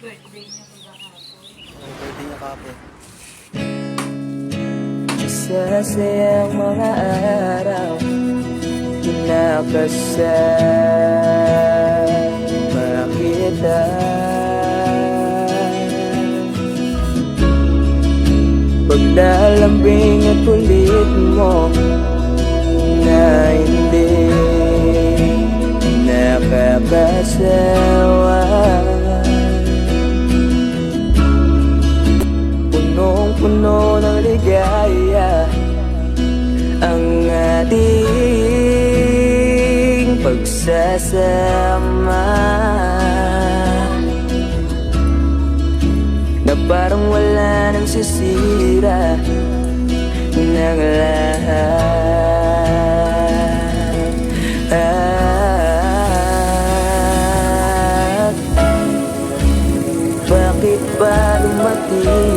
birthday niya kagahapon. Ang birthday niya kapon. Sasayang mga araw Kinakasama kita Paglalambing at kulit mo Na hindi nakakasawa Punong-puno ng ligaya Ang ating pagsasama. Na parang wala nang sisira Ng lahat. Ah, Bakit ba dumating